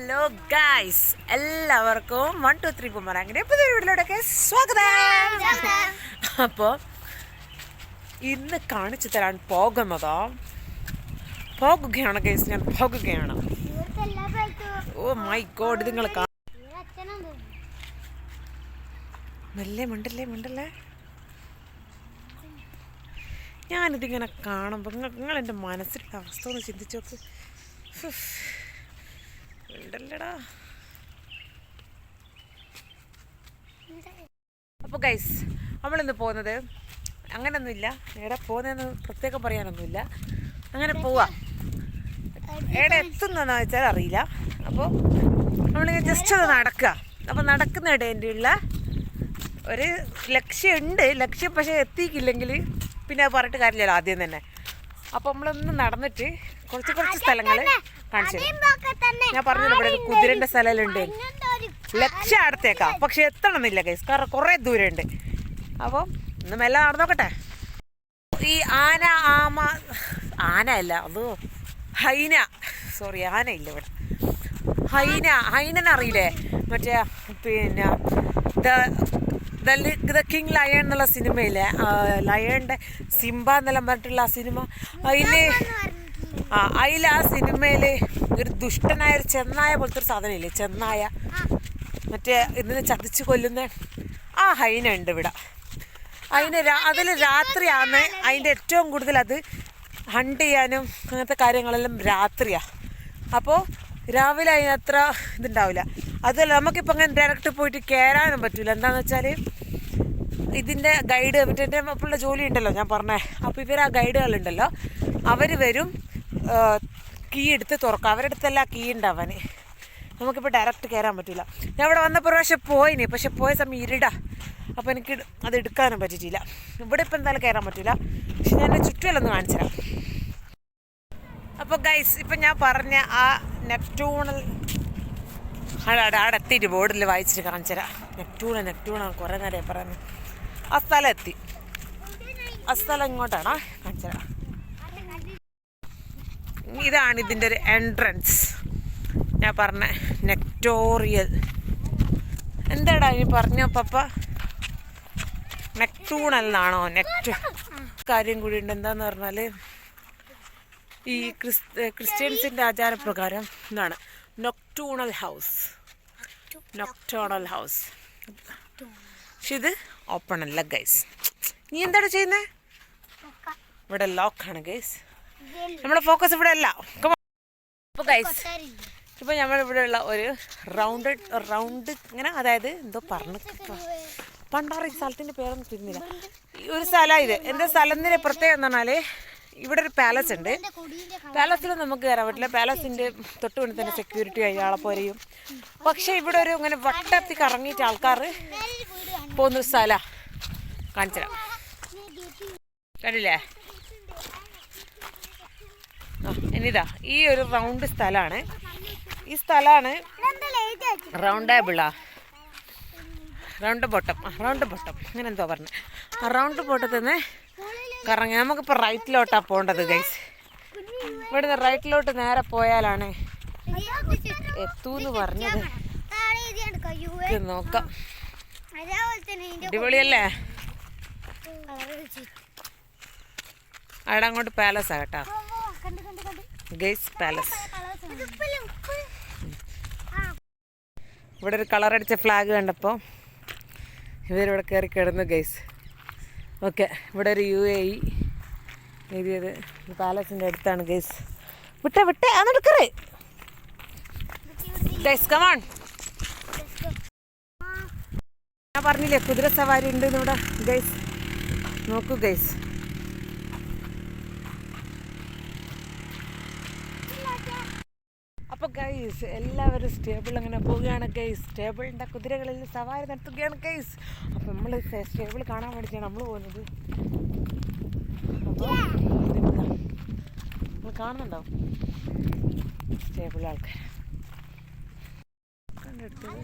Hello guys എല്ലാവർക്കും one two three കുമാരാങ്കിന്റെ പുതിയ വീട്ടിലോട്ടൊക്കെ സ്വാഗതം. അപ്പോൾ ഇന്ന് കാണിച്ചു തരാൻ പോകുന്നതോ പോകുകയാണ് ഗൈസ് ഞാൻ പോകുകയാണ്. ഓ മൈ ഗോഡ് നിങ്ങൾ മെല്ലെ മണ്ടല്ലേ മിണ്ടല്ലേ? ഞാനിതിങ്ങനെ കാണുമ്പോൾ നിങ്ങൾ നിങ്ങൾ എന്റെ മനസ്സിലുള്ള അവസ്ഥ ഒന്ന് ചിന്തിച്ചു നോക്ക്. ഉഫ്. മിണ്ടല്ലടാ അപ്പോൾ ഗൈസ് നമ്മളിന്ന് പോകുന്നത് അങ്ങനൊന്നുമില്ല. എവിടെ പോകുന്നതെന്ന് പ്രത്യേകം പറയാനൊന്നുമില്ല. അങ്ങനെ പോവാ. എവിടെ എത്തുന്നതെന്ന് വെച്ചാൽ അറിയില്ല. അപ്പോൾ നമ്മളിങ്ങനെ ജസ്റ്റ് ഒന്ന് നടക്കുക അപ്പോൾ നടക്കുന്ന ഉള്ള ഒരു ലക്ഷ്യമുണ്ട്. ലക്ഷ്യം പക്ഷേ എത്തിയിട്ടില്ലെങ്കിൽ പിന്നെ പറഞ്ഞിട്ട് കാര്യമില്ലല്ലോ ആദ്യം തന്നെ. അപ്പോൾ നമ്മളൊന്ന് നടന്നിട്ട് കുറച്ച് കുറച്ച് സ്ഥലങ്ങൾ കാണിച്ചു. ഞാൻ പറഞ്ഞു ഇവിടെ ഒരു കുതിരന്റെ സ്ഥലമുണ്ട്. ലക്ഷ്യം അടുത്തേക്കാം. പക്ഷെ എത്തണമെന്നില്ല കേസ് കാരണം കുറേ ദൂരമുണ്ട്. അപ്പോൾ ഒന്ന് മെല്ലെ നടന്നോക്കട്ടെ ഈ ആന ആമ ആന അല്ല അത് ഹൈന. സോറി ആന ഇല്ല ഇവിടെ. ഹൈന ഹൈനനെ അറിയില്ലേ മറ്റേ പിന്നെ ദ ദ കിങ് ലയൺ എന്നുള്ള സിനിമയിലെ ലയണിന്റെ സിംബ എന്നെല്ലാം പറഞ്ഞിട്ടുള്ള ആ സിനിമ. അതിൽ ആ അതിൽ ആ സിനിമയിൽ ഒരു ദുഷ്ടനായ ഒരു ചെന്നായ പോലത്തെ ഒരു സാധനമില്ലേ? ചെന്നായ. മറ്റേ ഇതിനെ ചതിച്ച് കൊല്ലുന്ന ആ ഹൈന ഉണ്ട് ഇവിടെ. അതിന് അതിൽ രാത്രിയാണ് അതിന്റെ ഏറ്റവും കൂടുതൽ അത് ഹണ്ട് ചെയ്യാനും അങ്ങനത്തെ കാര്യങ്ങളെല്ലാം രാത്രിയാണ് അപ്പോൾ രാവിലെ അതിനത്ര ഇതുണ്ടാവില്ല. അതുമല്ല നമുക്കിപ്പോൾ അങ്ങനെ ഡയറക്റ്റ് പോയിട്ട് കയറാനും പറ്റില്ല എന്താണെന്ന് വെച്ചാൽ ഇതിന്റെ ഗൈഡ് മറ്റേ അപ്പുള്ള ജോലി ഉണ്ടല്ലോ ഞാൻ പറഞ്ഞേ. അപ്പോൾ ഇവർ ആ ഗൈഡുകളുണ്ടല്ലോ അവർ വരും കീ എടുത്ത് തുറക്കും. അവരുടെ അടുത്തല്ല കീ ഉണ്ടാവാൻ നമുക്കിപ്പോൾ ഡയറക്റ്റ് കയറാൻ പറ്റില്ല ഞാൻ ഇവിടെ വന്നപ്പോൾ പക്ഷെ പോയിനി. പക്ഷെ പോയ സമയം ഇരുടാ. അപ്പോൾ എനിക്ക് അത് എടുക്കാനും പറ്റിയിട്ടില്ല. ഇവിടെ ഇപ്പോൾ എന്തായാലും കയറാൻ പറ്റില്ല പക്ഷെ ഞാൻ ചുറ്റുമല്ലൊന്ന് കാണിച്ചു തരാം. അപ്പോൾ ഗൈസ് ഇപ്പം ഞാൻ പറഞ്ഞ ആ നെപ്റ്റൂണൽ അവിടെ അവിടെ എത്തിയിട്ട് ബോർഡിൽ വായിച്ചിട്ട് കാണിച്ചരാ തരാം. നെപ്റ്റൂണ കുറെ കുറേ നേരം പറയുന്നത് ആ സ്ഥലം എത്തി. ആ സ്ഥലം ഇങ്ങോട്ടാണോ. കാണിച്ചു തരാം. ഇതാണ് ഇതിന്റെ ഒരു എൻട്രൻസ് ഞാൻ പറഞ്ഞ നെക്ടോറിയൽ. എന്താടാ ഇനി പറഞ്ഞോ പപ്പ? നെക്ടൂണൽ എന്നാണോ നെക്ട് കാര്യം കൂടി ഉണ്ട്. എന്താന്ന് പറഞ്ഞാൽ ഈ ക്രിസ് ക്രിസ്ത്യൻസിന്റെ ആചാരപ്രകാരം എന്താണ് നൊക്ടൂണൽ ഹൗസ് നൊക്ടോണൽ ഹൗസ് പക്ഷെ ഇത് ഓപ്പൺ അല്ല ഗൈസ് നീ എന്താണ് ചെയ്യുന്നത് ഇവിടെ ലോക്ക് ആണ് ഗൈസ് നമ്മുടെ ഫോക്കസ് ഇവിടെ അല്ല. അപ്പോൾ ഗൈസ് ഇപ്പോൾ നമ്മളിവിടെ ഉള്ള ഒരു റൗണ്ട് റൗണ്ട് ഇങ്ങനെ അതായത് എന്തോ പറഞ്ഞു പണ്ടാറ് ഈ സ്ഥലത്തിന്റെ പേരൊന്നും തിരിഞ്ഞില്ല ഈ ഒരു സ്ഥലമാണ് ഇത്. എന്റെ സ്ഥലത്തിന്റെ പ്രത്യേകത എന്ന് പറഞ്ഞാൽ ഇവിടെ ഒരു പാലസ് ഉണ്ട്. പാലസിൽ നമുക്ക് കയറാൻ പറ്റില്ല. പാലസിന്റെ തൊട്ട് മുന്നിൽ തന്നെ സെക്യൂരിറ്റി അയാളെ പോരെയും പക്ഷേ ഇവിടെ ഒരു ഇങ്ങനെ വട്ടത്തി കറങ്ങിയിട്ട് ആൾക്കാർ പോകുന്നൊരു സ്ഥലമാണ് കാണിച്ചു തരാം. കണ്ടില്ലേ? ഇനിതാ ഈ ഒരു റൗണ്ട് സ്ഥലമാണ് ഈ സ്ഥലമാണ് റൗണ്ട് ടേബിളാ റൗണ്ട് ബോട്ടം റൗണ്ട് ബോട്ടം അങ്ങനെ എന്തോ പറഞ്ഞു. ആ റൗണ്ട് ബോട്ടത്തിൽ നിന്ന് കറങ്ങി. നമുക്കിപ്പോൾ റൈറ്റിലോട്ടാണ് പോകേണ്ടത് ഗൈസ് ഇവിടുന്ന് റൈറ്റിലോട്ട് നേരെ പോയാലാണ് എത്തൂന്ന് പറഞ്ഞത്. നോക്കാം. അടിപൊളിയല്ലേ? അവിടെ അങ്ങോട്ട് പാലസാ കേട്ടോ. ഗൈസ് പാലസ് ഇവിടെ ഒരു കളർ അടിച്ച ഫ്ലാഗ് കണ്ടപ്പോൾ ഇവരിവിടെ കയറി കിടന്നു ഗൈസ് ഓക്കെ ഇവിടെ ഒരു യു എ ഇ എഴുതിയത് പാലസിന്റെ അടുത്താണ് ഗൈസ് വിട്ടേ വിട്ടേ അതെടുക്കറേ ഗൈസ് കമാൺ ഞാൻ പറഞ്ഞില്ലേ കുതിര സവാരി ഉണ്ട് ഇവിടെ ഗൈസ് നോക്കൂ ഗൈസ് അപ്പോൾ ഗൈസ് എല്ലാവരും സ്റ്റേബിൾ അങ്ങനെ പോവുകയാണ് ഗൈസ് സ്റ്റേബിളിന്റെ കുതിരകളിൽ സവാരി നടത്തുകയാണ് ഗൈസ് അപ്പം നമ്മൾ സ്റ്റേബിൾ കാണാൻ വേണ്ടിയിട്ടാണ് നമ്മൾ പോകുന്നത് നിങ്ങൾ കാണുന്നുണ്ടോ? സ്റ്റേബിൾ ആൾക്കാർ കണ്ടെടുത്തത്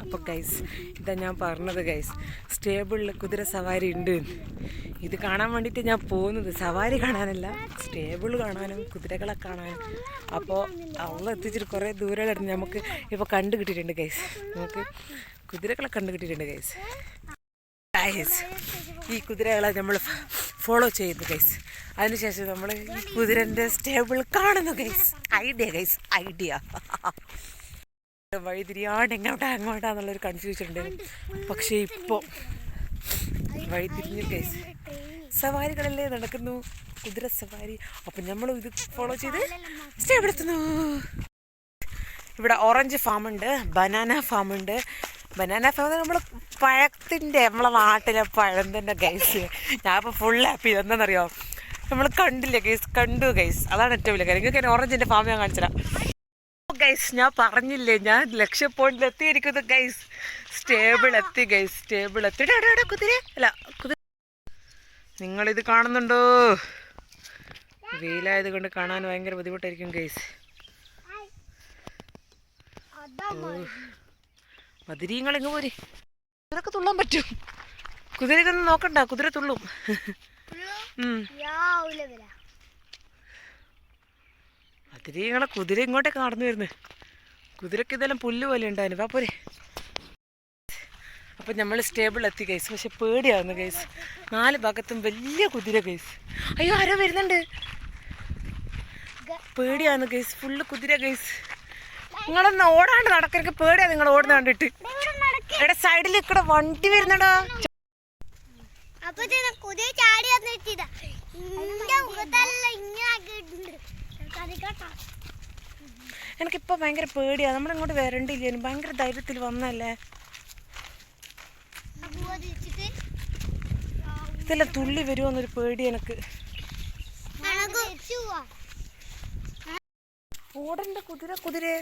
അപ്പോൾ ഗൈസ് ഇതാ ഞാൻ പറഞ്ഞത് ഗൈസ് സ്റ്റേബിളിൽ കുതിര സവാരി ഉണ്ട് ഇത് കാണാൻ വേണ്ടിയിട്ട് ഞാൻ പോകുന്നത് സവാരി കാണാനല്ല സ്റ്റേബിൾ കാണാനും കുതിരകളെ കാണാനും. അപ്പോൾ അവളെ എത്തിച്ചിട്ട് കുറേ ദൂരമായിരുന്നു നമുക്ക് ഇപ്പോൾ കണ്ടു കിട്ടിയിട്ടുണ്ട് ഗൈസ് നമുക്ക് കുതിരകളെ കണ്ടു കിട്ടിയിട്ടുണ്ട് ഗൈസ് ഗൈസ് ഈ കുതിരകളെ നമ്മൾ ഫോളോ ചെയ്യുന്നു ഗൈസ് അതിനുശേഷം നമ്മൾ ഈ കുതിരന്റെ സ്റ്റേബിൾ കാണുന്നു ഗൈസ് ഐഡിയ ഗൈസ് ഐഡിയ വഴിതിരിയാണ്ട് എങ്ങോട്ടാ അങ്ങോട്ടാന്നുള്ളൊരു കൺഫ്യൂഷൻ ഉണ്ട്. പക്ഷേ ഇപ്പോൾ വഴിതിരിഞ്ഞു കേസ് സവാരികളല്ലേ നടക്കുന്നു? കുതിര സവാരി. അപ്പം നമ്മൾ ഇത് ഫോളോ ചെയ്ത് സ്റ്റേബിൾ എത്തുന്നു ഇവിടെ ഓറഞ്ച് ഫാം ഉണ്ട് ബനാന ഫാം ഉണ്ട്. ബനാന ഫാം നമ്മൾ പഴത്തിന്റെ നമ്മളെ നാട്ടിലെ പഴം തന്നെ ഗൈസ് ഞാൻ ഇപ്പോൾ ഫുൾ ഹാപ്പി എന്താണെന്നറിയോ? നമ്മൾ കണ്ടില്ല ഗൈസ് കണ്ടു ഗൈസ് അതാണ് ഏറ്റവും വലിയ കാര്യം. നിങ്ങൾക്ക് ഓറഞ്ചിന്റെ ഫാം ഞാൻ കാണിച്ചുതരാം. ഗൈസ് ഞാൻ പറഞ്ഞില്ലേ ഞാൻ ലക്ഷ്യ പോയിന്റിൽ എത്തിയിരിക്കുന്നു ഗൈസ് സ്റ്റേബിൾ എത്തി ഗൈസ് സ്റ്റേബിൾ എത്തി. എടാ, കുതിര. അല്ല കുതിര. നിങ്ങളിത് കാണുന്നുണ്ടോ? വെയിലായത് കൊണ്ട് കാണാൻ ഭയങ്കര ബുദ്ധിമുട്ടായിരിക്കും ഗൈസ് മധുരിയങ്ങളിങ്ങ് പോരെ. കുതിരക്ക് തുള്ളാൻ പറ്റും. കുതിരക്കൊന്നും നോക്കണ്ട കുതിര തുള്ളും. ഉം. ഞങ്ങളെ കുതിര ഇങ്ങോട്ടേക്ക് നടന്നു വരുന്നത് കുതിരക്ക് ഇതെല്ലാം പുല്ല് പോലെ ഉണ്ടായിരുന്നു. വാ പോരെ. അപ്പം നമ്മൾ സ്റ്റേബിൾ എത്തി ഗൈസ് പക്ഷെ പേടിയാവുന്നു കേസ് നാല് ഭാഗത്തും വലിയ കുതിര കേസ് അയ്യോ ആരോ വരുന്നുണ്ട്. പേടിയാവുന്നു കേസ് ഫുള്ള് കുതിര കേസ് നിങ്ങളൊന്ന് ഓടാണ്ട് നടക്കരുത്. പേടിയാ നിങ്ങൾ ഓടുന്ന കണ്ടിട്ട്. എടാ സൈഡിൽ ഇക്കടെ വണ്ടി വരുന്നടാ. അപ്പൊ കുതിര ചാടി വന്നിട്ടില്ല എനിക്കിപ്പോൾ ഭയങ്കര പേടിയാ. നമ്മളിങ്ങോട്ട് വരണ്ടില്ലേനും ഭയങ്കര ധൈര്യത്തിൽ വന്നല്ലേ? ഇതല്ല തുള്ളി വരുമോന്നൊരു പേടി എനിക്ക്. ഓടണ്ട കുതിര കുതിരെ.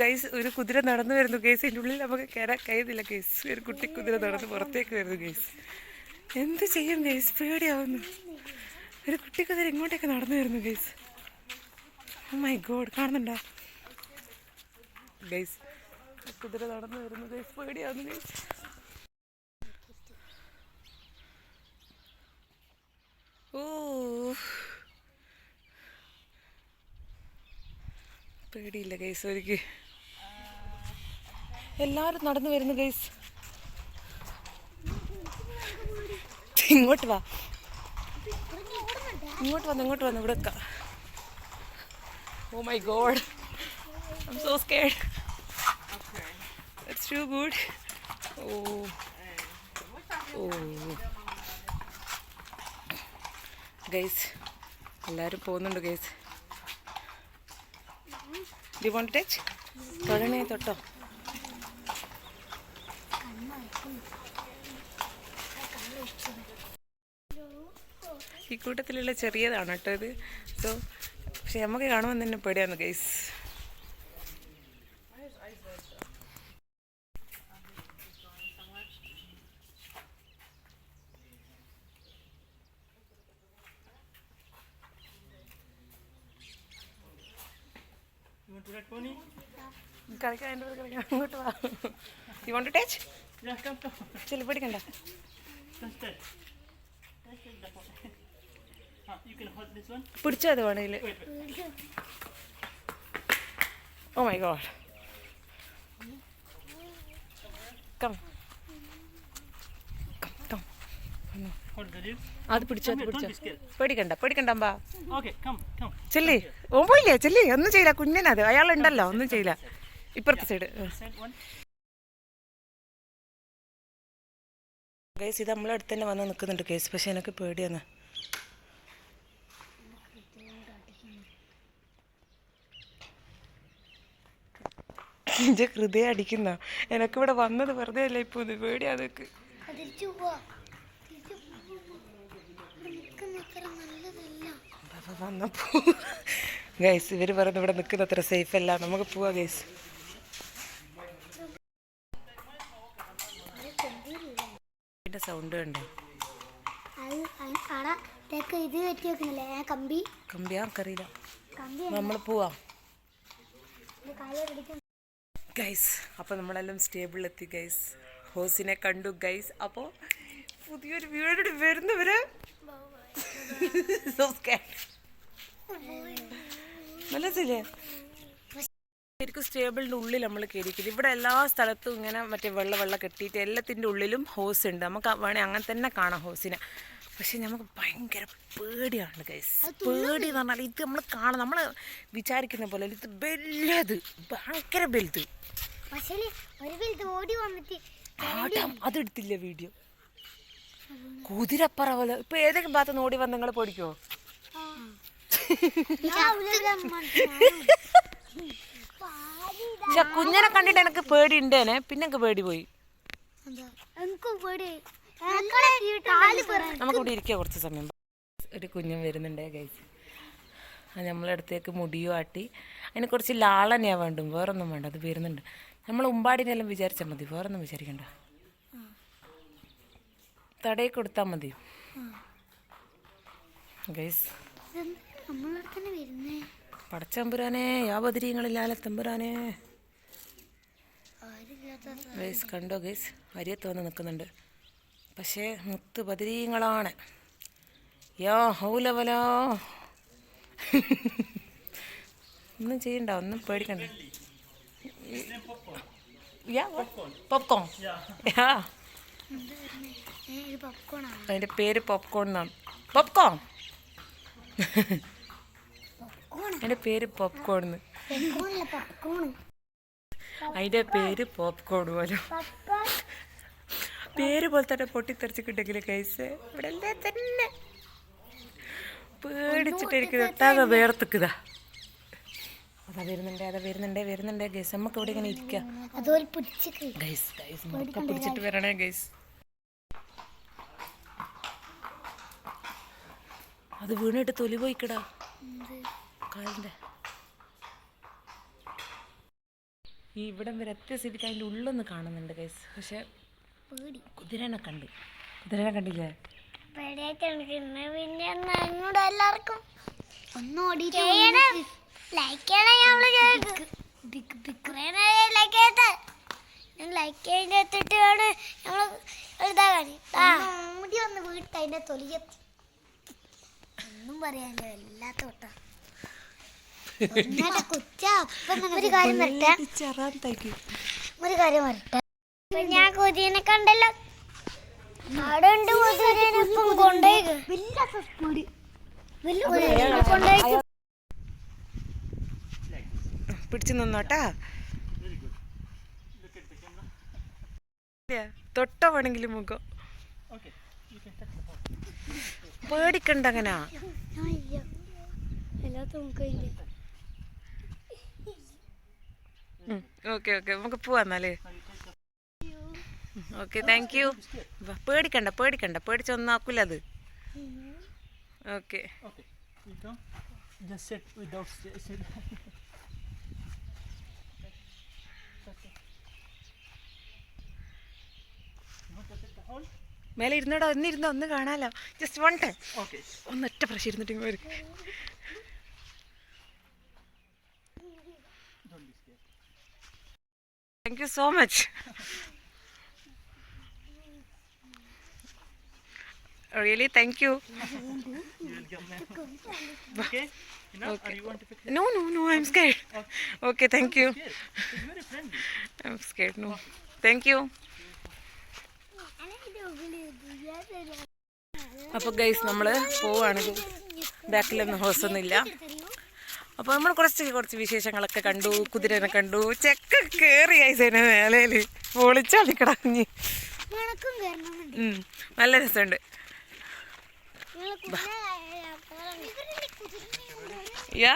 ഗൈസ് ഒരു കുതിര നടന്നു വരുന്നു ഗൈസ്. അതിന്റെ ഉള്ളിൽ നമുക്ക് കയറാൻ കഴിയുന്നില്ല ഗൈസ്. ഒരു കുട്ടി കുതിര നടന്ന് പുറത്തേക്ക് വരുന്നു ഗൈസ്. എന്ത് ചെയ്യും ഗൈസ്? പേടിയാവുന്നു. ഒരു കുട്ടി കുതിര ഇങ്ങോട്ടേക്ക് നടന്നു വരുന്നു ഗൈസ്. മൈ ഗോഡ് കാണുന്നുണ്ടോ? ഗൈസ് കുതിര നടന്നു വരുന്നു. ഗൈസ് പേടിയാവുന്നു ഗൈസ് ഓ. പേടിയില്ല ഗൈസ് എനിക്ക് എല്ലാവരും നടന്നു വരുന്നു ഗൈസ് ഇങ്ങോട്ട് വാ. ഇങ്ങോട്ട് വന്ന് ഇങ്ങോട്ട് വന്ന് ഇവിടെ ഓ god. I'm so scared. Okay. It's too good. Oh. Oh. Guys. എല്ലാവരും പോകുന്നുണ്ട് ഗൈസ് ഡി വോണ്ട് ടച്ച് തൊഴണേ തൊട്ടോ ഈ കൂട്ടത്തിലുള്ള ചെറിയതാണ് കേട്ടോ ഇത് സോ പക്ഷെ നമുക്ക് കാണുമ്പോൾ തന്നെ പേടിയാണ് ഗൈസ്? കളിക്കാൻ എന്റെ കൂടെ അങ്ങോട്ട് വാ. യു വോണ്ട് ടച്ച് Yeah, പിടിച്ചോ അത് wait. Oh my god come. അത് പിടിച്ചോ അത് പിടിച്ചോ. പേടിക്കണ്ട പേടിക്കണ്ടമ്പാ. ചെല്ലി. ഓൻ പോയില്ലേ? ചെല്ലി. ഒന്നും ചെയ്യില്ല. കുഞ്ഞിനത്. അയാളുണ്ടല്ലോ. ഒന്നും ചെയ്യില്ല. ഇപ്പുറത്തെ സൈഡ്. കേസ് ഇത് നമ്മളെ അടുത്ത് തന്നെ വന്ന് നിൽക്കുന്നുണ്ട് കേസ്. പക്ഷെ എനിക്ക് പേടിയാണ്. എന്റെ ഹൃദയം അടിക്കുന്ന. എനക്ക് ഇവിടെ വന്നത് വെറുതെ അല്ല ഇപ്പോൾ ഇത്? തിരിച്ചു നല്ലതല്ല. അപ്പൊ വന്നപ്പോ ഗൈസ് ഇവർ പറഞ്ഞു ഇവിടെ നിൽക്കുന്ന അത്ര സേഫ് അല്ല. നമുക്ക് പോവാ ഗൈസ്. സൗണ്ട് കണ്ടോ? ഇത് വെട്ടി വെക്കുന്നില്ലേ? കമ്പി? കമ്പി ആർക്കറിയില്ല. നമ്മൾ പോവാ. ഗൈസ് അപ്പോൾ നമ്മളെല്ലാം സ്റ്റേബിളിലെത്തി ഗൈസ് ഹോസിനെ കണ്ടു ഗൈസ് അപ്പോൾ പുതിയൊരു വീട് വരുന്നവര്. മനസ്സില്ലേ ശരിക്കും സ്റ്റേബിളിന്റെ ഉള്ളിൽ നമ്മൾ കയറിയിരിക്കുന്നത് ഇവിടെ എല്ലാ സ്ഥലത്തും ഇങ്ങനെ മറ്റേ വെള്ള വെള്ളം കെട്ടിയിട്ട് എല്ലാത്തിന്റെ ഉള്ളിലും ഹോസ് ഉണ്ട്. നമുക്ക് വേണേൽ അങ്ങനെ തന്നെ കാണാം ഹോസിനെ. പക്ഷെ നമുക്ക് ഭയങ്കര പേടിയാണ് ഗൈസ് പേടി എന്ന് പറഞ്ഞാൽ ഇത് നമ്മൾ കാണാം. നമ്മൾ വിചാരിക്കുന്ന പോലെ ഇത് വലുത് ഭയങ്കര വലുത്. ആടാം അതെടുത്തില്ല വീഡിയോ? കുതിരപ്പറ പോലെ. ഇപ്പൊ ഏതെങ്കിലും ഭാഗത്ത് ഓടി വന്ന് നിങ്ങൾ പൊടിക്കോ? പക്ഷെ കുഞ്ഞിനെ കണ്ടിട്ട് എനിക്ക് പേടി ഉണ്ടേനെ പിന്നെ എനിക്ക് പേടി പോയി. എനിക്കും പേടി. കാൽ നമുക്ക് ഇവിടെ ഇരിക്കുക കുറച്ച് സമയം. ഒരു കുഞ്ഞും വരുന്നുണ്ടേ ഗൈസ് നമ്മളെ അടുത്തേക്ക് മുടിയും ആട്ടി. അതിനെ കുറച്ച് ലാളനെയാണ് വേണ്ടും വേറൊന്നും വേണ്ട അത് വരുന്നുണ്ട്. നമ്മൾ ഉമ്പാടിനെല്ലാം വിചാരിച്ചാൽ മതി വേറൊന്നും വിചാരിക്കണ്ട. തടയിൽ കൊടുത്താൽ മതി. ഗൈസ് പടച്ചമ്പുരാനെ യാവതിരിയങ്ങളില്ലാലെ തമ്പുരാനെ. ഗൈസ് കണ്ടോ ഗൈസ് അരിയത്ത് വന്ന് നിൽക്കുന്നുണ്ട്. പക്ഷേ മുത്ത് പതിരീങ്ങളാണ്. യാ ഹൗലവലോ. ഒന്നും ചെയ്യണ്ട ഒന്നും പേടിക്കണ്ട. Popcorn yeah. അതിന്റെ പേര് പോപ്കോൺ എന്നാണ് പോപ്കോൺ അതിന്റെ പേര് പോപ്കോൺ അതിന്റെ അതിന്റെ പേര് പോപ്കോൺ പോലും. പേര് പോലെ തന്നെ പൊട്ടിത്തെറിച്ചിട്ടുണ്ടെങ്കിൽ കൈസ് ഇവിടെ എല്ലാം തന്നെ? പേടിച്ചിട്ട് എനിക്ക് എത്താതെ വേർത്തിക്കുതാ. അതാ വരുന്നുണ്ട് അതാ വരുന്നുണ്ട് വരുന്നുണ്ട് ഗൈസ് നമുക്ക് ഇവിടെ ഇങ്ങനെ ഇരിക്കാം. ഗൈസ് ഗൈസ് പിടിച്ചിട്ട് വരണേ ഗൈസ് അത് വീണിട്ട് തൊലി പോയിക്കടാ. കാലിന്റെ ഈ ഇവിടം വരെ എത്തിയ സ്ഥിതിക്ക് അതിന്റെ ഉള്ളൊന്ന് കാണുന്നുണ്ട് ഗൈസ് പക്ഷെ പേടി. കുതിരനെ കണ്ട്. കുതിരനെ കണ്ടില്ലേ? പേടിയായിട്ടാണ് പിന്നെ എല്ലാവർക്കും ഒന്ന് ഓടിയിട്ട് ലൈക്ക് ലൈക്ക് ചെയ്തിട്ടാണ് ഞങ്ങൾ ഓടി വന്ന് വീട്ട് അതിന്റെ തൊലിയെത്തി ഒന്നും പറയാനില്ല വല്ലാത്ത തൊട്ടാ ഒരു കാര്യം വരട്ടെ. ഒരു കാര്യം വരട്ടെ. ഞാൻ കൊതിനെ കണ്ടല്ലോ. അവിടെ ഉണ്ട് കൊണ്ടുപോയി കൊണ്ടുപോയി പിടിച്ചു നിന്നോട്ടാ. തൊട്ട വേണമെങ്കിലും മുഖം. പേടിക്കണ്ട അങ്ങനെ. Okay okay. നമുക്ക് പോവാ എന്നാലേ. ഓക്കെ താങ്ക് യു പേടിക്കണ്ട പേടിക്കണ്ട പേടിച്ചൊന്നും ആക്കില്ല അത്. ഓക്കെ മേലെ ഇരുന്നോടോ ഒന്ന് ഇരുന്നോ ഒന്ന് കാണാലോ. ജസ്റ്റ് വൺ ടൈം ഓക്കെ ഒന്നൊറ്റ ഫ്രഷ് പ്രാവശ്യം ഇരുന്നിട്ട് ഇങ്ങനെ വരും you so scared. Thank you so much really thank you You will come now. okay? You know, or you want to pick it? No no no I'm scared okay thank you Yes, it's very friendly. I'm scared no thank you അപ്പോൾ guys നമ്മൾ പോവാണ്. ബാക്കിലൊന്നും ഹോസൊന്നും ഇല്ല. അപ്പോൾ നമ്മൾ കുറച്ച് കുറച്ച് വിശേഷങ്ങളൊക്കെ കണ്ടു കുതിരനെ കണ്ടു. ചെക്ക കേറി ഗൈസ് അതിന്റെ മേലയിൽ പൊളിച്ചാൽ കിടഞ്ഞ് നിനക്കും നല്ല രസമുണ്ട്. യാ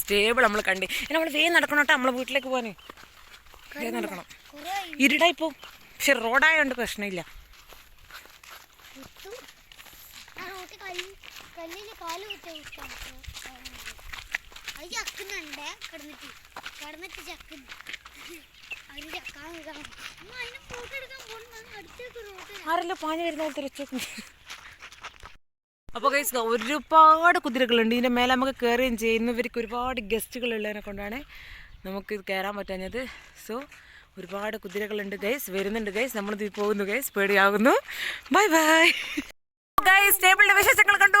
സ്റ്റേബിൾ നമ്മൾ കണ്ട്. നമ്മൾ വേഗം നടക്കണം കേട്ടോ നമ്മളെ വീട്ടിലേക്ക് പോകാനേ വേഗം നടക്കണം. കുറേ ഇരുടായി പോവും പക്ഷെ റോഡായോണ്ട് പ്രശ്നമില്ല. കിടന്നിട്ട്. കിടന്നിട്ട് ചക്കുന്നു ആരെല്ലാം പാഞ്ഞു വരുന്ന പോലത്തെ അപ്പോൾ ഗൈസ് ഒരുപാട് കുതിരകളുണ്ട്. ഇതിന്റെ മേലെ നമുക്ക് കയറുകയും ചെയ്യുന്നു ഇവർക്ക് ഒരുപാട് ഗസ്റ്റുകൾ ഉള്ളതിനെ കൊണ്ടാണ് നമുക്ക് കയറാൻ പറ്റാഞ്ഞത്. സോ ഒരുപാട് കുതിരകളുണ്ട് ഗൈസ് വരുന്നുണ്ട് ഗൈസ് നമ്മളിത് പോകുന്നു ഗൈസ് പേടിയാകുന്നു ബൈ ബൈ ഗൈസ് ടേബിളിന്റെ വിശേഷങ്ങൾ കണ്ടു.